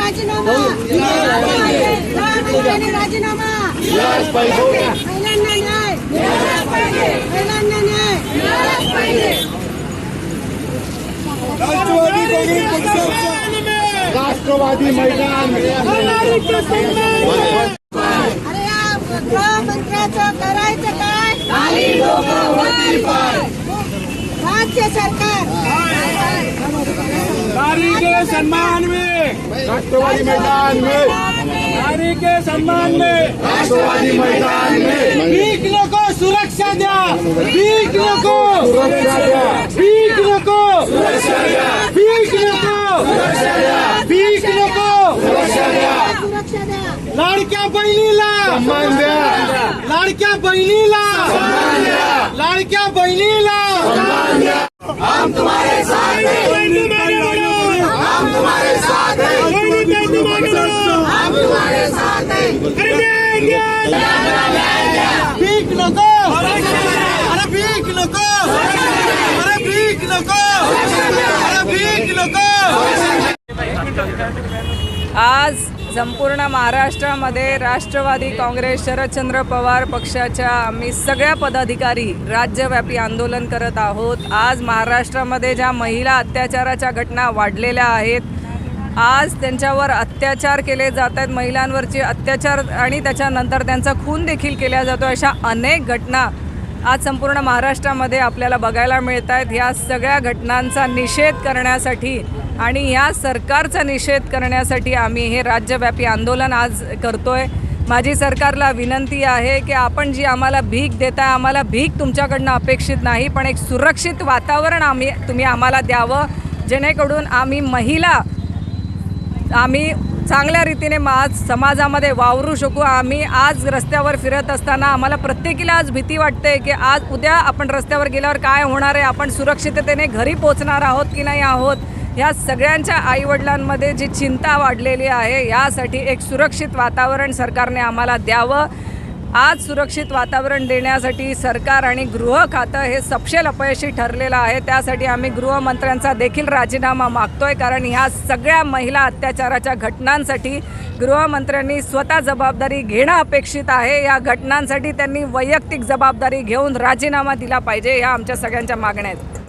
राजीनामा. राजीनामा. राष्ट्रवादी मैदान. अरे या गृहमंत्र्याचं करायचं काय? राज्य सरकार. के सम्मान में। राष्ट्रवादी मैदान में। नारी के सम्मान में। राष्ट्रवादी मैदान में। भीक नको सुरक्षा द्या। भीक नको सुरक्षा द्या। भीक नको भीक नको भीक नको सुरक्षा द्या। लाडक्या बहिणीला सन्मान द्या। लाडक्या बहिणीला लाडक्या बहिणीला हम तुम्हारे साथ हैं। भीक नको अरे भीक नको अरे भीक नको अरे भीक नको आज संपूर्ण महाराष्ट्रामध्ये राष्ट्रवादी काँग्रेस शरदचंद्र पवार पक्षाच्या आम्ही सगळ्या पदाधिकारी राज्यव्यापी आंदोलन करत आहोत. आज महाराष्ट्रामध्ये ज्या महिला अत्याचाराच्या घटना वाढलेल्या आहेत आज त्यांच्यावर अत्याचार केले जात आहेत. महिलांवरचे अत्याचार आणि त्याच्यानंतर त्यांचा खून देखील केला जातो. अशा अनेक घटना आज संपूर्ण महाराष्ट्रामध्ये आपल्याला बघायला मिळत आहेत. ह्या सगळ्या घटनांचा निषेध करण्यासाठी आणि ह्या सरकारचा निषेध करण्यासाठी आम्ही हे राज्यव्यापी आंदोलन आज करतोय. माझी सरकारला विनंती आहे की आपण जी आम्हाला भीक देताय आम्हाला भीक तुमच्याकडनं अपेक्षित नाही पण एक सुरक्षित वातावरण आम्ही तुम्ही आम्हाला द्यावं. जेणेकरून आम्ही महिला आम्ही चांगल्या रीतीने आज समाजामध्ये वावरू शकू. आम्ही आज रस्त्यावर फिरत असताना आम्हाला प्रत्येकीला आज भीती वाटते की आज उद्या आपण रस्त्यावर गेल्यावर काय होणार आहे? आपण सुरक्षिततेने घरी पोचणार आहोत की नाही आहोत? ह्या सगळ्यांच्या आईवडिलांमध्ये जी चिंता वाढलेली आहे यासाठी एक सुरक्षित वातावरण सरकारने आम्हाला द्यावं. आज सुरक्षित वातावरण देण्यासाठी सरकार आणि गृह खातं हे सपशेल अपयशी ठरलेलं आहे. त्यासाठी आम्ही गृहमंत्र्यांचा देखील राजीनामा मागतोय कारण ह्या सगळ्या महिला अत्याचाराच्या घटनांसाठी गृहमंत्र्यांनी स्वतः जबाबदारी घेणं अपेक्षित आहे. या घटनांसाठी त्यांनी वैयक्तिक जबाबदारी घेऊन राजीनामा दिला पाहिजे ह्या आमच्या सगळ्यांच्या मागण्या आहेत.